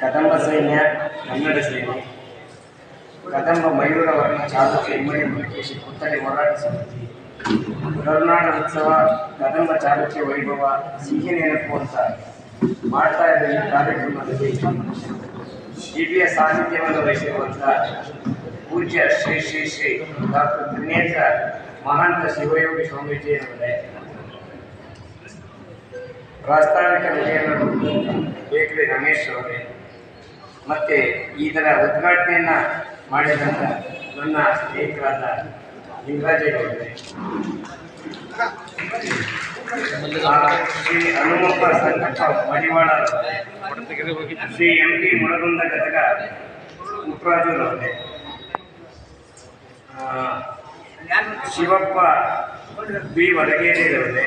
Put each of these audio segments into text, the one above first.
ಕದಂಬ ಸೈನ್ಯ ಕನ್ನಡ ಸೇನೆ ಕದಂಬ ಮಯೂರ ವರ್ಣ ಚಾಲುಕ್ಯ ಇಮ್ಮಡಿ ಪುಲಕೇಶಿ ಪುತ್ಥಳಿ ಹೋರಾಟ ಸಮಿತಿ ಕರುನಾಡ ಉತ್ಸವ ಕದಂಬ ಚಾಲುಕ್ಯ ವೈಭವ ಸಿಹಿ ನೆನಪು ಅಂತ ಮಾಡ್ತಾ ಇದ್ದ ಈ ಕಾರ್ಯಕ್ರಮದಲ್ಲಿ ದಿವ್ಯ ಸಾನ್ನಿಧ್ಯವನ್ನು ವಹಿಸಿರುವಂಥ ಪೂಜ್ಯ ಶ್ರೀ ಶ್ರೀ ಶ್ರೀ ಡಾಕ್ಟರ್ ತ್ರಿನೇತ್ರ ಮಹಾಂತ ಶಿವಯೋಗಿ ಸ್ವಾಮೀಜಿಯವರೇ ಪ್ರಾಸ್ತಾವಿಕ ವಿಜಯನಗರ ಬೇಕರಿ ರಮೇಶ್ ಅವರೇ ಮತ್ತು ಈ ಥರ ಉದ್ಘಾಟನೆಯನ್ನು ಮಾಡಿದಂಥ ನನ್ನ ಸ್ನೇಹಿತರಾದ ಲಿಂಗರಾಜೇಗೌಡರೇ ಶ್ರೀ ಹನುಮಪ್ಪ ಸಂಕಪ್ಪ ಮಡಿವಾಳ ಶ್ರೀ ಎಂ ಪಿ ಮುಳಗುಂದ ಘಟಕ ಪುಟ್ಟರಾಜುರವರೇ ಆ, ಶಿವಪ್ಪ ಬಿ ವಡಗೇರಿರವರೇ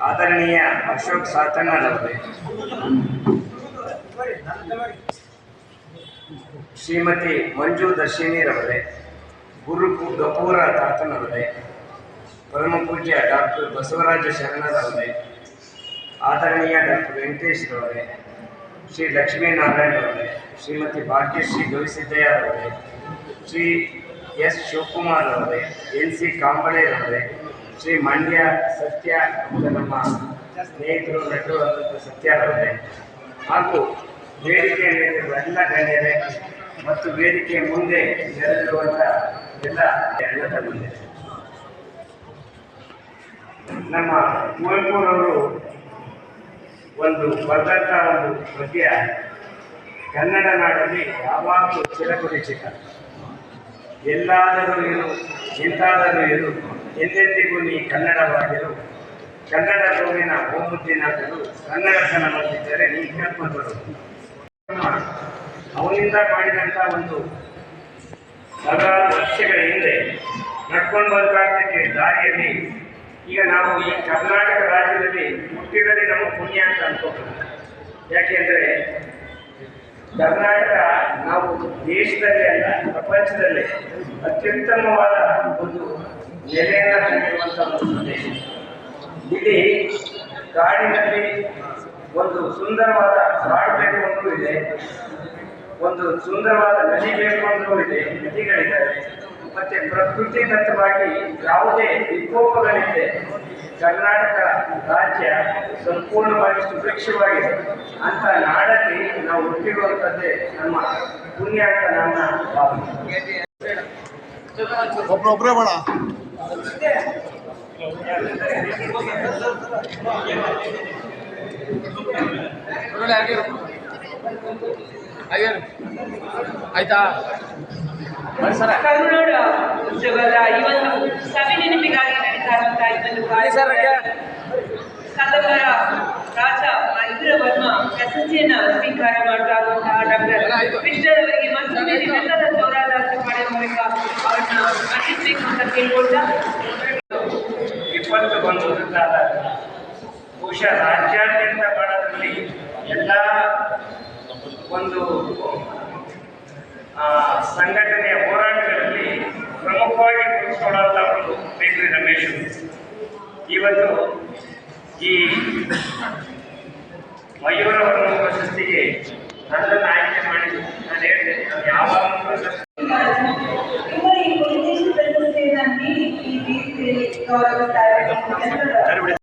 ಆದರಣೀಯ ಅಶೋಕ್ ಸಾತಣ್ಣರವರೇ. ಶ್ರೀಮತಿ ಮಂಜು ದರ್ಶಿನಿರವರೇ, ಗುರು ಗಪೂರ ತಾತನವರೇ, ಪರಮ ಪೂಜ್ಯ ಡಾಕ್ಟರ್ ಬಸವರಾಜ ಶರಣರವರೇ, ಆದರಣೀಯ ಡಾಕ್ಟರ್ ವೆಂಕಟೇಶ್ರವರೇ, ಶ್ರೀ ಲಕ್ಷ್ಮೀನಾರಾಯಣರವರೇ, ಶ್ರೀಮತಿ ಭಾಗ್ಯಶ್ರೀ ಗವಿಸಿದ್ದಯ್ಯರವರೇ, ಶ್ರೀ ಎಸ್ ಶಿವಕುಮಾರ್ ಅವರೇ ಎನ್ ಸಿ ಕಾಂಬಳೆರವರೇ, ಶ್ರೀ ಮಂಡ್ಯ ಸತ್ಯ ನಮ್ಮ ಸ್ನೇಹಿತರು, ನಟರು ಸತ್ಯ ಅವರೇ ಹಾಗೂ ಬೇಡಿಕೆ ನೀಡಿರುವ ಎಲ್ಲ ಗಣ್ಯರೇ ಮತ್ತು ವೇದಿಕೆ ಮುಂದೆ ನೆರೆದಿರುವಂಥ ಎಲ್ಲ ತಗೊಂಡಿದೆ ನಮ್ಮ ಕುವೆಂಪುರವರು ಒಂದು ಬರೆದಂಥ ಒಂದು ಪದ್ಯ ಕನ್ನಡ ನಾಡಲ್ಲಿ ಯಾವಾಗಲೂ ಚಿರಪರಿಚಿತ ಎಲ್ಲಾದರೂ ಇರು, ಎಂತಾದರೂ ಇರು, ಎಂದೆಂದಿಗೂ ನೀ ಕನ್ನಡವಾಗಿರು. ಕನ್ನಡ ಗೋವಿನ ಓಮುದ್ದಿನಾದರೂ ಕನ್ನಡತನ ಬಂದಿದ್ದರೆ ನೀ ಕಲ್ಪದರು ಅವನಿಂದ ಮಾಡಿದಂಥ ಒಂದು ಸಾವಿರಾರು ವರ್ಷಗಳ ಹಿಂದೆ ನಡ್ಕೊಂಡು ಬದುಕಾಟಕ್ಕೆ ದಾರಿಯಲ್ಲಿ ಈಗ ನಾವು ಈ ಕರ್ನಾಟಕ ರಾಜ್ಯದಲ್ಲಿ ಹುಟ್ಟಿರೋದೇ ನಮ್ಮ ಪುಣ್ಯ ಅಂತ ಅನ್ಕೋಬೇಕು ಯಾಕೆಂದರೆ ಕರ್ನಾಟಕ ನಾವು ದೇಶದಲ್ಲೇ ಅಲ್ಲ, ಪ್ರಪಂಚದಲ್ಲೇ ಅತ್ಯುತ್ತಮವಾದ ಒಂದು ನೆಲೆಯನ್ನು ಹೊಂದಿರುವಂಥ ಒಂದು ದೇಶ ಇಲ್ಲಿ ಕಾಡಿನಲ್ಲಿ ಒಂದು ಸುಂದರವಾದ ಕಾಡು ಬೇಕು ಇದೆ. ಒಂದು ಸುಂದರವಾದ ನದಿ ಬೇಕು ಅಂತ ಇದೆ ನದಿಗಳಿದ್ದಾವೆ. ಮತ್ತೆ ಪ್ರಕೃತಿ ದತ್ತವಾಗಿ ಯಾವುದೇ ವಿಕೋಪಗಳಿದೆ ಕರ್ನಾಟಕ ರಾಜ್ಯ ಸಂಪೂರ್ಣವಾಗಿ ಸುಭಿಕ್ಷವಾಗಿದೆ ಅಂತ ನಾಡಲ್ಲಿ ನಾವು ಹುಟ್ಟಿರುವಂಥದ್ದೇ ನಮ್ಮ ಪುಣ್ಯ ಅಂತ ನನ್ನ ಭಾವನೆ. ಒಬ್ರೊಬ್ರೇ ಬೇಡ. ಆಯ್ತಾ? ಕರುನಾಡ ಉದ್ಯೋಗದ ಈ ಒಂದು ಸಭೆ ನೆನಪಿಗಾಗಿ ನಡೀತಾ ಇರುವಂತಹ ಈ ಒಂದು ಸರ್ ಕದಂಬರ ರಾಜ ಇಂದ್ರ ವರ್ಮ ಪ್ರಶಸ್ತಿಯನ್ನ ಸ್ವೀಕಾರ ಮಾಡ್ತಾ ಇರುವಂತಹ ಡಾಕ್ಟರ್ ಕೃಷ್ಣರ್ ಅವರಿಗೆ ಮತ್ತೊಮ್ಮೆ ನಿಮ್ಮೆಲ್ಲರ ಜೋರಾದ ಚಪ್ಪಾಳೆ ಮೂಲಕ ಅವರನ್ನ ಅರ್ಪಿಸಬೇಕು ಅಂತ ಕೇಳ್ಕೊಳ್ತಾ. ವಿಪತ್ತು ಬಂದುದಾದ ಬಹುಶಃ ರಾಜ್ಯಾದ್ಯಂತ ಮಾಡೋದ್ರಲ್ಲಿ ಎಲ್ಲ ಒಂದು ಆ, ಸಂಘಟನೆಯ ಹೋರಾಟಗಳಲ್ಲಿ ಪ್ರಮುಖವಾಗಿ ಗುರುತಿಸಿಕೊಳ್ಳುವಂಥ ಒಂದು ಬೇಕ್ರಿ ರಮೇಶ್ ಇವತ್ತು ಈ ಮಯೂರವರ್ಮ ಪ್ರಶಸ್ತಿಗೆ ನನ್ನನ್ನು ಆಯ್ಕೆ ಮಾಡಿದ್ದು ನಾನು ಹೇಳ್ತೇನೆ ನಾನು ಯಾವ ಪ್ರಶಸ್ತಿ ಈ ವಿದೇಶಿ ಪ್ರಶಸ್ತಿಯನ್ನ ನೀಡಿ ಈ ವೇದಿಕೆಯಲ್ಲಿ ಗೌರವಿಸ್ತಾ ಇದ್ದಾರೆ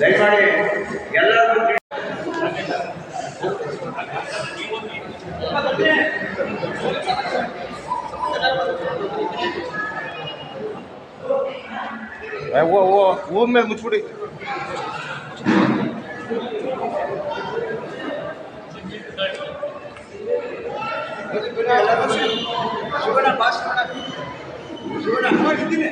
ದಯಮಾಡಿ ಎಲ್ಲರೂ ಓ ಓ ಹೂವ ಮೇಲೆ ಶಿವನ ಭಾಷಣ ಶಿವನ ಇದ್ದೀನಿ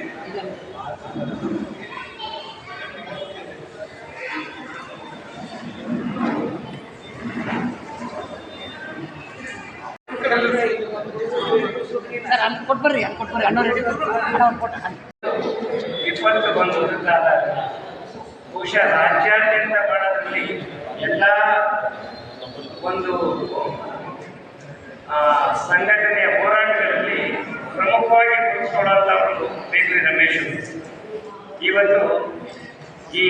ಸರ್ ಅಲ್ಲಿ ಕೊಟ್ಬರ್ರಿ ಅಲ್ಲಿ ಕೊಟ್ಬರ್ರಿ ಅಣ್ಣವ್ರು ಅಣ್ಣವ್ರು ಕೊಟ್ಟು ವಿಪತ್ತು ಬಹುಶಃ ರಾಜ್ಯಾದ್ಯಂತ ಮಾಡೋದ್ರಲ್ಲಿ ಎಲ್ಲ ಒಂದು ಸಂಘಟನೆಯ ಹೋರಾಟಗಳಲ್ಲಿ ಪ್ರಮುಖವಾಗಿ ಗುರುತಿಸಿಕೊಳ್ಳುವಂತಹ ಒಂದು ಬೇಕ್ರಿ ರಮೇಶ್ ಇವತ್ತು ಈ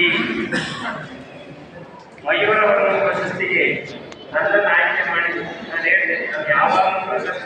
ಮಯೂರವರ್ಮ ಪ್ರಶಸ್ತಿಗೆ ನನ್ನನ್ನು ಆಯ್ಕೆ ಮಾಡಿ ನಾನು ಹೇಳಿದೆ ನಾನು ಯಾವ ಪ್ರಶಸ್ತಿ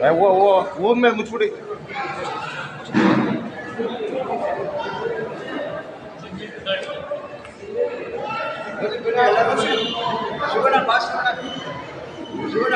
ಏ, ಓ ಓ ಹೂವಿನ ಮೇಲೆ ಮುಚ್ಚಿಬಿಡಿ ಶಿವಣ್ಣ ಭಾಷಣ ಶಿವಣ್ಣ